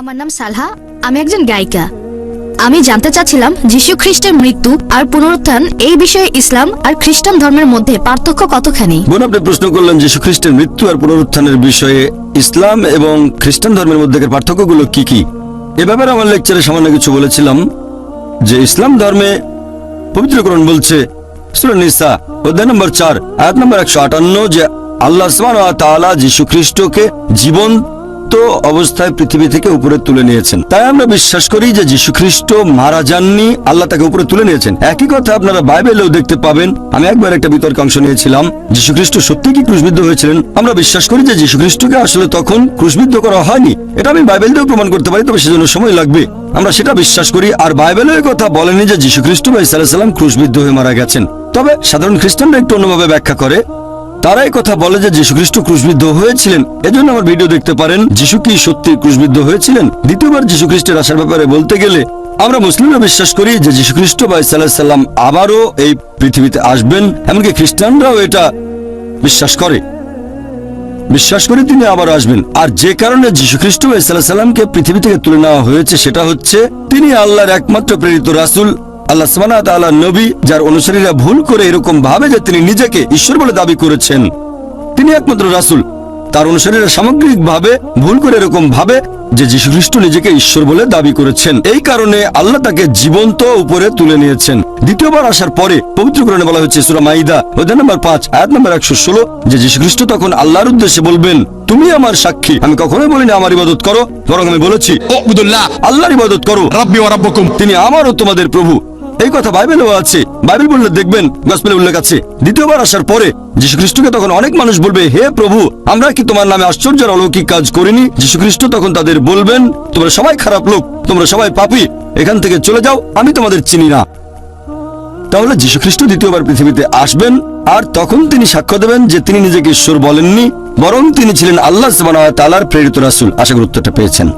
আমার নাম সালহা, আমি একজন গায়িকা। আমি জানতে চাচ্ছিলাম যীশু খ্রিস্টের মৃত্যু আর পুনরুত্থান এই বিষয়ে ইসলাম আর খ্রিস্টান ধর্মের মধ্যে পার্থক্য কতখানি? বোন, আপনি প্রশ্ন করলেন যীশু খ্রিস্টের মৃত্যু আর পুনরুত্থানের বিষয়ে ইসলাম এবং খ্রিস্টান ধর্মের মধ্যে পার্থক্যগুলো কি কি? এ ব্যাপারে আমার লেকচারে সামান্য কিছু বলেছিলাম যে ইসলাম ধর্মে পবিত্রকরণ বলছে, সূরা নিসা, অধ্যায় নম্বর চার, আয়াত নম্বর একশো আটান্ন, যে আল্লাহ তাআলা যীশু খ্রিস্টকে জীবন্ত অবস্থায় পৃথিবী থেকে উপরে তুলে নিয়েছেন। তাই আমরা বিশ্বাস করি যে যীশু খ্রিস্ট মারা যাননি, আল্লাহ তাকে উপরে তুলে নিয়েছেন। একই কথা আপনারা বাইবেলেও দেখতে পাবেন। আমি একবার একটা বিতর্কে অংশ নিয়েছিলাম। যীশু খ্রিস্ট সত্যি কি ক্রুশবিদ্ধ হয়েছিলেন? আমরা বিশ্বাস করি যে যীশু খ্রিস্টকে আসলে তখন ক্রুশবিদ্ধ করা হয়নি। এটা আমি বাইবেল দিয়েও প্রমাণ করতে পারি, তবে সেজন্য সময় লাগবে। আমরা সেটা বিশ্বাস করি, আর বাইবেল বাইবেলের কথা বলেনি যে যীশু খ্রিস্ট বা ইসা সাল্লাম ক্রুশবিদ্ধ হয়ে মারা গেছেন। তবে সাধারণ খ্রিস্টানরা একটু অন্যভাবে ব্যাখ্যা করে। তারা এই কথা বলে যে যীশু খ্রিস্ট ক্রুশবিদ্ধ হয়েছিলেন। এজন্য আমার ভিডিও দেখতে পারেন, যীশু কি সত্যি ক্রুশবিদ্ধ হয়েছিলেন? দ্বিতীয়বার যীশু খ্রিস্টের আসার ব্যাপারে বলতে গেলে, আমরা মুসলিমরা বিশ্বাস করি যে যীশু খ্রিস্ট বা ইসাল্লাহ সাল্লাম আবারও এই পৃথিবীতে আসবেন, এমনকি খ্রিস্টানরাও এটা বিশ্বাস করে। বিশ্বাস করে তিনি আবার আসবেন। আর যে কারণে যীশু খ্রিস্ট বা ইসাল্লাহ সাল্লামকে পৃথিবী থেকে তুলে নেওয়া হয়েছে, সেটা হচ্ছে তিনি আল্লাহর একমাত্র প্রেরিত রাসূল আল্লাহ সামানা নবী, যার অনুসারীরা ভুল করে এরকম ভাবে যে তিনি নিজেকে ঈশ্বর বলে দাবি করেছেন। তিনি একমাত্র রাসুল। তার অনুসারীরা সামগ্রিকভাবে ভুল করে এরকম ভাবে যে যীশু খ্রিস্ট নিজেকে ঈশ্বর বলে দাবি করেছেন। এই কারণে আল্লাহ তাকে জীবন্ত উপরে তুলে নিয়েছেন। দ্বিতীয়বার আসার পরে পবিত্র কোরআনে বলা হচ্ছে সুরা মাইদা, অধ্যায় নম্বর পাঁচ, আয়াত নম্বর একশো ষোলো, যে যীশু খ্রিস্ট তখন আল্লাহর উদ্দেশ্যে বলবেন, তুমি আমার সাক্ষী। আমি কখনোই বলিনি, আমার ইবাদত করো, বরং আমি বলেছি আল্লাহর ইবাদত করো তিনি আমারও তোমাদের প্রভু। এই কথা বাইবেলেও আছে। বাইবেল বললে দেখবেন গসপেলে উল্লেখ আছে। দ্বিতীয়বার আসার পরে যীশু খ্রিস্টকে তখন অনেক মানুষ বলবে, হে প্রভু, আমরা কি তোমার নামে আশ্চর্যের অলৌকিক কাজ করিনি? যীশু খ্রিস্ট তখন তাদের বলবেন, তোমরা সবাই খারাপ লোক, তোমরা সবাই পাপি, এখান থেকে চলে যাও, আমি তোমাদের চিনি না। তাহলে যীশু খ্রিস্ট দ্বিতীয়বার পৃথিবীতে আসবেন, আর তখন তিনি সাক্ষ্য দেবেন যে তিনি নিজেকে ঈশ্বর বলেননি, বরং তিনি ছিলেন আল্লাহ তাআলার প্রেরিত রাসুল। আশা গুরুত্বটা পেয়েছেন।